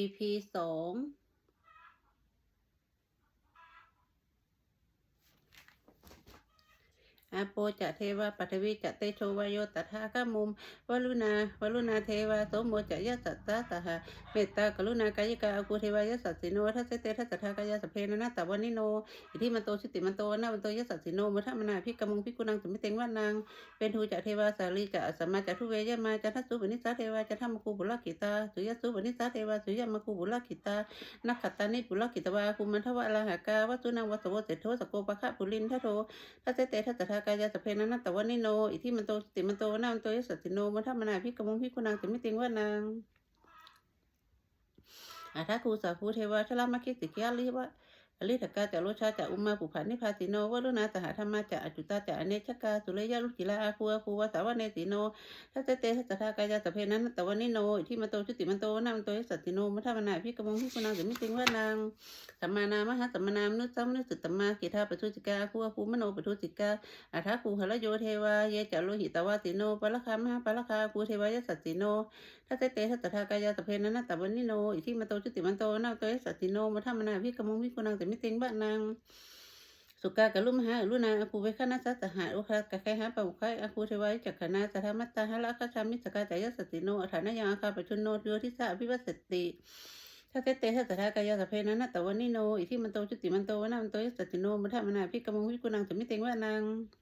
EP สอง อาโปจะเทวาปัทวีจะเตโชวายโยตถาคมุมวลุณาวลุณาเทวาโสมโมจะยะสัตตาสหะเมตตากรุณากายกาอากูเทวายะสัตสิโนทัสเสเตทัสสะทากายาสพเพนะนาตวันิโนอิทิมันโตชิติมันโตนามันโตยะสัตสิโนมุทมนาพิกมุงพิกุนังสมิเตงวานางเป็นทูจะเทวาสาลีจะสัมมาจะทุเวยะมาจะทัสสุปนิสาเทวาจะทำมคูบุลกิตาสุยสุปนิสาเทวาสุยมคูบุลกิตานักขัตตานิบุลกิตวาคุมันทวะลาหากาวัตุนังวัสโวเสโทสโกปะคะปุลินทโททัสเตทัสทากายาสะเพนะนาตวันิโน อิที่มันโตชิติมันโตนามันโตยสัตสิโนมุทะมนาพิกมุงพิกุนังติมิติงวานางอาทัคูสาภูเทวาชลามาคิติกิยาลิวะ อลิทกาจะโลชาจะอุมาปุพันนิพาสิโนวรุณาสหธรรมาจะอจุตาจะอเนชกาสุเลยะลุกิลาอาคูอาคูวาสาวเนติโนทัสเตทัสทากายาสเพนั้นตวันนิโนที่มันโตชุติมันโตนามันโตยสัตติโนมัทมนาพิกมงพิกุณังสมิติงว่านางสัมมานามหาสัมมานามนุสัมนุสุตตมมากิทาปทุจิกาคูอาคูมโนปทุจิกาอาทัคูหะโยเทวาเยจะโลหิตวาสิโนปะละคามหาปะละคาคูเทวายสัตติโนถ้าเตเตทัตถากายาสเพนั้นตวันนิโนที่มาโตจุติมันโตนาโตยสัตติโนมาทำมนาพิกมงพิกุนังแต่ไม่ติงบ้านนางสุกากะลุมหาลุนาอภูเวคณะสัตหะอุคากะไคหาปะอุคายอภูเทวายจักขณาสัทธมัตตาหะละคชามิสกาจายสติโนอัฐานยังอาคาปชุนโนโยทิสะอภิวัสติถ้าเตเตทัตถากายาสเพนันตะวันนิโนอิทิมันโตจุติมันโตวนามันโตยสติโนมุทะมนาภิกมงพิกุนังแต่ไม่เต็งบ้านนางเคมิยาดุติตายมากะทกาแต่ยสัตติโนสัมพิตกาลมัสสิทธาโชตินามาแต่อาสวะนอาคู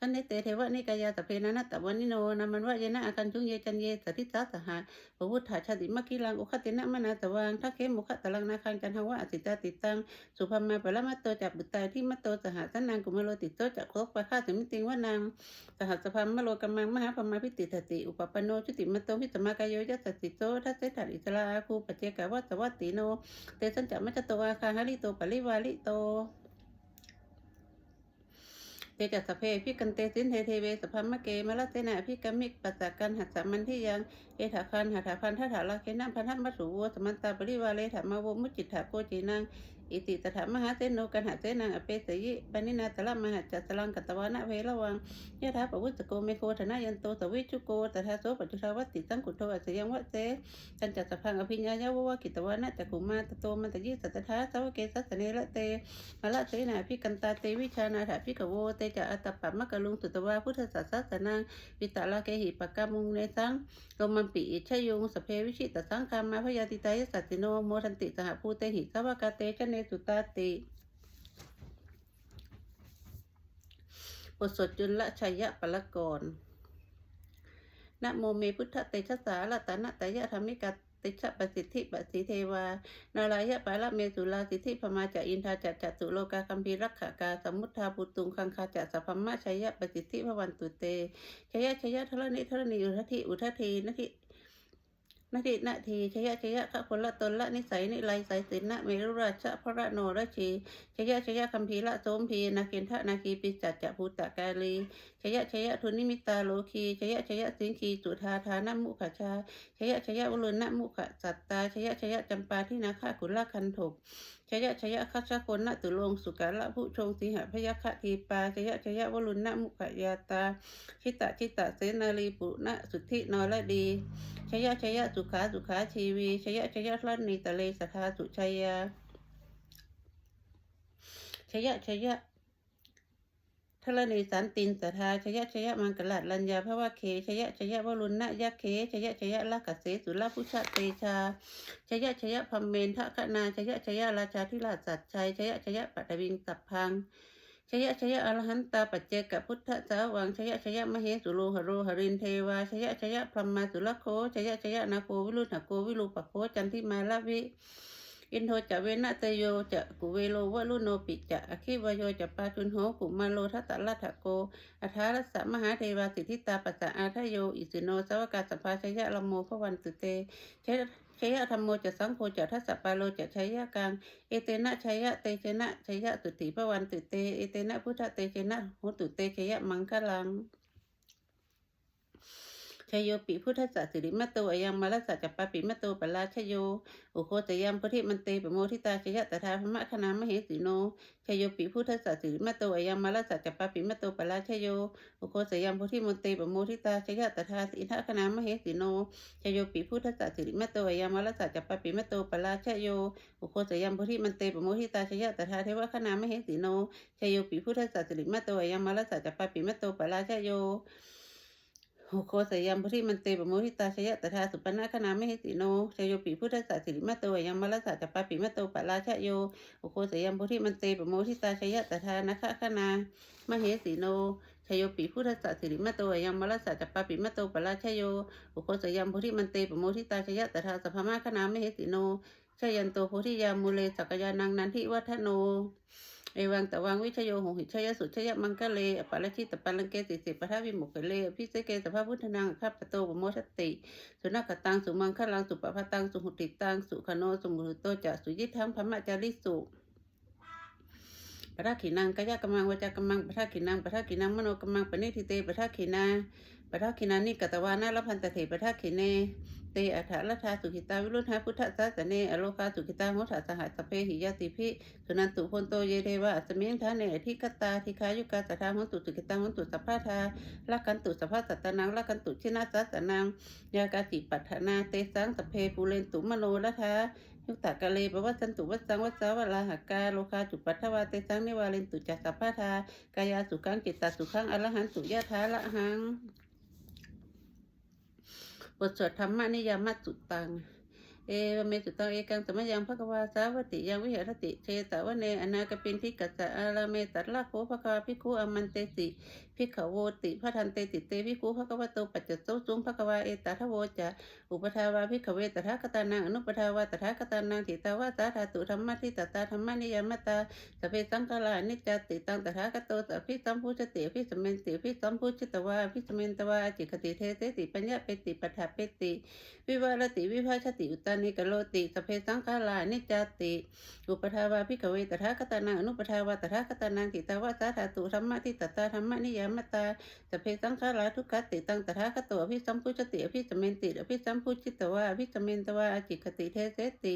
ขันมัทมนาพิกมุงพิกุนังสมิติงว่านเตเทวะนิกายาสเพนะนาตวันนิโนนามันวะเยนะอาคันจุงเยจันเยสติสาสหาปวุฒาชาติมักกิลังอุคตินะมนาสวังทักเขมุขตะลังนาคังจันทวะอสิตาติตังสุภมาปะละมัตโตจับบุตรตายที่มัตโตสหสันนางกุมารโลติโตจักโคกปะฆาสมิติงว่านางสหัสภามโลกัมมังมหาปมาพิติตติอุปปโนชุติมัตโตพิสมากายโยยัสสิโตทัสเสถันอิสลาคูปเจกาวัสวัตติโนเตสันจัมัจโตอาคาหาริโตปริวาลิโต เตจัสสพเพพิกันเตสินเทเทเวสพัมมะเกมะละเสนาพิกามิกปัสสะกันหัสสามันที่ยัง เอถาคันหัตถาพันทัถาลาเคนัมพันธัมมัสสุโวสมันตาปริวาเลถามาวมุจิตถาโกจีนังอิติตถามหาเสนโนกันหาเสนังอเปสยิปนินาตละมหาจัตตลังกัตวานะเพละวังยะถาปวุสโกเมโคธนายันโตสวิชุโกตถาโสปัจจุทาวัตติสังกุโตอัสยังวะเสกันจัตสพังอภิญญายาวะกิตวานะจักุมาตโตมันตยิสัตถาสาวเกสัสเนละเตมละเสนาพิกันตาเตวิชานาถาพิกโวเตจะอัตตปัมะกะลุงสุตวาพุทธสัสสะสนังวิตาลาเกหิปะกามุงเนสังโลมันปิอิชยุงสเพวิชิตสังคามาพยาติตายสัตติโนโมทันติสหภูเตหิสวากาเตชะเนสุตาติบทสวดจุลชัยะปละกรนะโมเมพุทธเตชะสาละตานะตยะธรรมิกา ติชะปสิทธิปสิเทวา นารายะปะละเมสุลาสิทธิพมาจะอินทาจะจัตุโลกาคัมภีรักขากาสมุทธาปุตุงคังคาจะสัพพมะชัยยะปสิทธิพวันตุเตชยะชยะทรณิทรณีอุทธิอุทธีนทินทินาทีชยะชยะขะคนละตนละนิสัยนิไลสายสินนะเมรุราชะพระโนรชีชยะชยะคัมภีละโสมพีนาคินทะนาคีปิจัจจะภูตะกาลี ยะชยะทุนิมิตาโลคีชยะชยะสิงคีจุธาทานะมุขชาชยะชยะวลุณนะมุขสัตตาชยะชยะจำปาที่นาคากุลคันถกชยะชยะคัชะคนนะตุลงสุกาละผู้ชงสิหะพยคะทีปาชยะชยะวลุณนะมุขยาตา ชิตะชิตะเสนาลีปุณะสุทธินรดีชยะชยะสุขาสุขาชีวีชยะชยะรัตนีตะเลสทาสุชัยยาชยะชยะ ทรณีสันตินสทาชยะชยะมังกลัดลัญญาภวะเคชยะชยะวรุณนะยะเคชยะชยะลักขเสสุลพุชะเตชาชยะชยะพัมเมนทะคนาชยะชยะราชาธิราชสัจชัยชยะชยะปัตวิงสัพพังชยะชยะอรหันตาปัจเจกพุทธสาวังชยะชยะมเหสุโลหโรหรินเทวาชยะชยะพรหมาสุรโคชยะชยะนาโควิรุณหโกวิรูปโคจันทิมาลวิ อินโทจะเวนะเตโยจะกุเวโลวะลุโนปิจะอคิวโยจะปาจุนโหกุมาโลทัตตะละทะโกอัทารัสสะมหาเทวาสิทธิตาปัสสะอาทะโยอิสิโนสวกาสภาชยะลโมพระวันตุเตชยชยะธรรมโมจะสังโฆจะทัสสะปาโลจะชยะกังเอเตนะชยะเตชนะชยะสุติพระวันตุเตเอเตนะพุทธเตชนะโหตุเตชยะมังคลัง ชยโยปิพุทธสัสสิริมะโตอยังมาลสัจจปปปิมะโตปราชโยโอโคตยัมพุทธิมันเตปโมทิตาชยะตถาพมะคณามเหสีโนชยโยปิพุทธสัสสิริมะโตอยังมาลสัจจปปปิมะโตปราชโยโอโคตยัมพุทธิมันเตปโมทิตาชยะตถาสิทธคณามเหสีโนชยโยปิพุทธสัสสิริมะโตอยังมาลสัจจปปปิมะโตปราชโยโอโคตยัมพุทธิมันเตปโมทิตาชยะตถาเทวคณามเหสีโนชยโยปิพุทธสัสสิริมะโตอยังมาลสัจจปปปิมะโตปราชโย โหโคสยามพุทธิมันเตปะโมหิตาชยะตถาสุปนาคณาไม่หิติโนชยโยปิพุทธสัสสิริมาโตยังมรสัจจปปิมาโตปราชโยโอโคสยามพุทธิมันเตปะโมหิตาชยะตถานาคคณามเหสีโนชยโยปิพุทธสัสสิริมาโตยังมรสัจจปปิมาโตปราชโยโอโคสยามพุทธิมันเตปะโมหิตาชยะตถาสัพพมาคณาไม่หิติโนชยันโตโพธิยามูเลสักยานังนันทิวัฒโน เอวังตะวังวิชโยหงหิชยสุชยมังกะเลอปารชิตปัลลังเกสิสิปทาวิมุขเลพิเศเกสภาพุทธนางข้าปโตปโมชติ สุนักตังสุมังคลังสุปปะตังสุหุติตังสุขโนสุมุตโตจะสุยิทังพมะจาริสุ ปทาขินังกายกมังวาจากมังปทาขินังปทาขินังมโนกมังปณิทิเตปทาขินาปทาขินานิกตวานาลพันตเถปทาขิเนเตอัฏฐรัฐาสุขิตาวิรุณหาพุทธสาสเนอโลคาสุขิตาโมทัสหัสเพหิยติพิสุนันตุพนโตเยเทวะสมิงทาเนอธิกตาธิคายุกาสัทธาหนตุสุขิตาหนตุสัพพะทาลักกันตุสัพพะสัตตนังลักกันตุชินาสัสนังยากาติปัฏฐานาเตสังสเพปูเรนตุมโนละทา ยุตากะเลปวัสันตุวัสังวัสสาวะลาหกาโลคาจุปัทวาเตสังนิวาเรนตุจัสสัพพะทากายาสุขังจิตตสุขังอรหันตุยะทาละหังบทสวดธรรมนิยามัตสุตัง เอวเมสุตังเอกังสมยังภควาสาวัติยังวิเหรติเชตวเนอนาคปินทิกัสะอาราเมตัลลาโคภควาภิกขุอมันเตสิภิกขโวติพระทันเตติเตภิกขุภควโตปัจจโตสุงภควาเอตถะโวจะอุปทาวาภิกขเวตถาคตานังอนุปทาวาตถาคตานังทิตาวาสาธาตุธรรมะทิตตาธรรมนิยามตาสเพสังฆลานิจติตังตถาคตโตสัพพิสัมพุชติพิสมเมนติพิสัมพุชิตวาพิสมเมนตวาจิคติเทเตติปัญญาเปติปัฏฐาเปติ วิวารติวิภาชติอุตานิกโลติสเพสังฆาลานิจติ อุปทาวาพิกเวตถาคตานังอนุปทาวาตถาคตานังทิตาวาสาธาตุธรรมะทิตตาธรรมะนิยามตาสเพสังฆาลาทุกขติตังตถาคตโตอภิสัมพุชติอภิสมเมนติอภิสัมพุชิตวาอภิสมเมนตวาอจิคติเทเสติ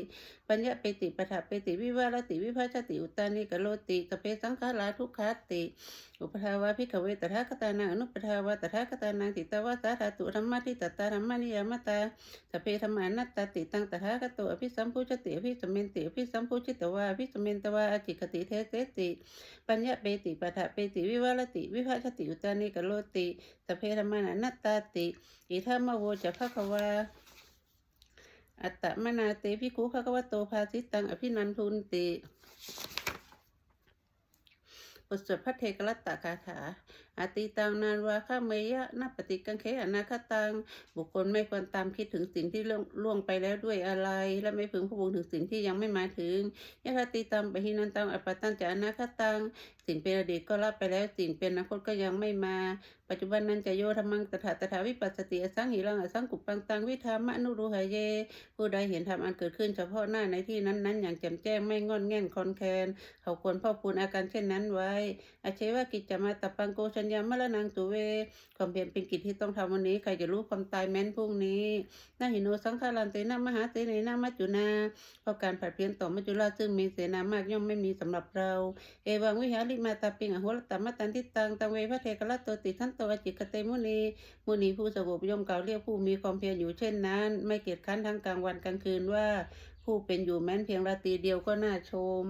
ปัญญาเปติปัฏฐาเปติวิวารติวิภาชติอุตานิกโลติสเพสังฆาลาทุกขติ อุปทาวาพิกเวตถาคตานังอนุปทาวาตถาคตานังทิตาวาสาธาตุธรรมะทิตตาธรรมะนิยามตาสเพธรรมานัตตติตังตถาคตโตอภิสัมพุชติอภิสมเมนติอภิสัมพุชิตวาอภิสมเมนตวาอจิคติเทเสติ ปัญญาเปติปัฏฐะเปติวิวารติ วิภาชติอุตานิกโลติสเพธรรมานัตตติ อิทัมโวจะภควาอัตตมนาเตภิกขุภควโตภาสิตังอภินันทุนติบทสวดพระเทกรัตตคาถาอติตังนานวาข้าเมยะนัปฏิกังเคอนาคตัง บุคคลไม่ควรตามคิดถึงสิ่งที่ล่วงไปแล้วด้วยอะไร และไม่พึงพะวงถึงสิ่งที่ยังไม่มาถึงยะทาติตังปะหินันตังอปปตังจะอนาคตัง สิ่งเป็นอดีตก็รับไปแล้วสิ่งเป็นอนาคตก็ยังไม่มา ปัจจุบันนั้นจะโยธรรมังตถาตถาวิปัสสติอสังหิรังอสังกุปปังตังวิธามะนุรุหายเย ผู้ใดเห็นธรรมอันเกิดขึ้นเฉพาะหน้าในที่นั้นๆ อย่างแจ่มแจ้งไม่งอนแง่นคอนแคน เขาควรพ่อพูนอาการเช่นนั้นไว้อาเชวะกิจจะมาตปังโกชัญญามะละนังสุเว ความเพียรเป็นกิจที่ต้องทำวันนี้ใครจะรู้ความตายแม้นพรุ่งนี้นาหิโนสังขารันเตนะมหาเตเนนะมัจจุนาเพราะการผัดเพี้ยนต่อมัจจุราชซึ่งมีเสนามากย่อมไม่มีสำหรับเรา เอวังวิหาริมาตาปิงอโหรตมตันทิตังตังเวพระเทกรัตโตติทันโตอจิกเตมุนีมุนีผู้สงบย่อมกล่าวเรียกผู้มีความเพียรอยู่เช่นนั้น ไม่เกียจค้านทั้งกลางวันกลางคืนว่า ผู้เป็นอยู่แม้นเพียงราตรีเดียวก็น่าชม